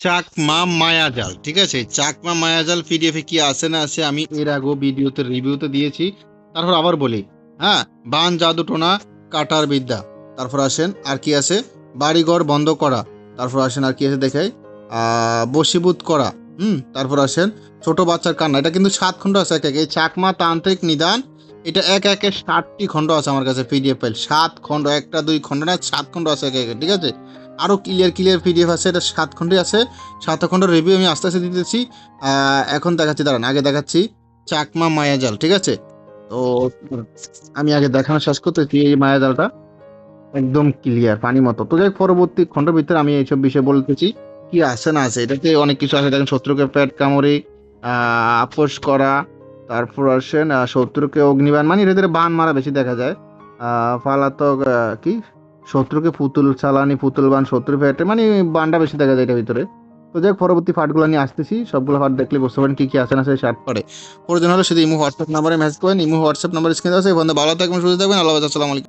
চাকমা মায়াজাল ঠিক আছে? চাকমা মায়াজাল পিডিএফে কি আছে না আছে আমি এর আগেও ভিডিওতে রিভিউতে দিয়েছি। তারপর আবার বলি হ্যাঁ বান জাদু টোনা কাটার বিদ্যা। তারপর আসেন আর কি আছে? বাড়িঘর বন্ধ করা। তারপর আসেন আর কি আছে দেখাই? আহ, করা। হুম তারপর আসেন ছোট বাচ্চার কান্না। এটা কিন্তু সাত খণ্ড আছে এক এক। এই চাকমা তান্ত্রিক নিদান এটা এক একে ষাটটি খণ্ড আছে আমার কাছে পিডিএফ ফাইল। সাত খণ্ড একটা দুই খণ্ড না সাত খণ্ড আছে এক একে ঠিক আছে? আরও ক্লিয়ার ক্লিয়ার পিডিএফ আছে, এটা সাত খণ্ডে আছে। সাত খণ্ড রিভিউ আমি আস্তে আস্তে দিতেছি। এখন দেখাচ্ছি, দাঁড়ান, আগে দেখাচ্ছি চাকমা মায়াজাল ঠিক আছে? তো আমি আগে দেখানো শেষ করতেছি এই মায়াজালটা একদম ক্লিয়ার পানি মতো। তো যাই পরবর্তী খণ্ড ভিতরে আমি এইসব বিষয়ে বলতেছি, কি আছে না আছে। এটাতে অনেক কিছু আছে। দেখেন, শত্রুকে পেট কামড়ে আপোষ করা, তারপর আসেন শত্রুকে অগ্নিবাণ মানে এদের বান মারা বেশি দেখা যায়। পালাতক কি? শত্রুকে পুতুল চালানি, পুতুল বান, শত্রু ফ্যাটে মানে বানটা বেশি দেখা যায় এটা ভিতরে। তো যাই পরবর্তী পার্টগুলো নিয়ে আসতেছি। সবগুলো পার্ট দেখলে বুঝতে পারেন কি কি আছে না সেই শার্ট পরে। প্রয়োজন হলে শুধু ইমো হোয়াটসঅ্যাপ নাম্বারে মেসেজ করেন ইমো হোয়াটসঅ্যাপ নাম্বার স্ক্রিনে আছে। এই বন্ধু ভালো থাকবেন, সুস্থ থাকবেন। আল্লাহ আসসালামু আলাইকুম।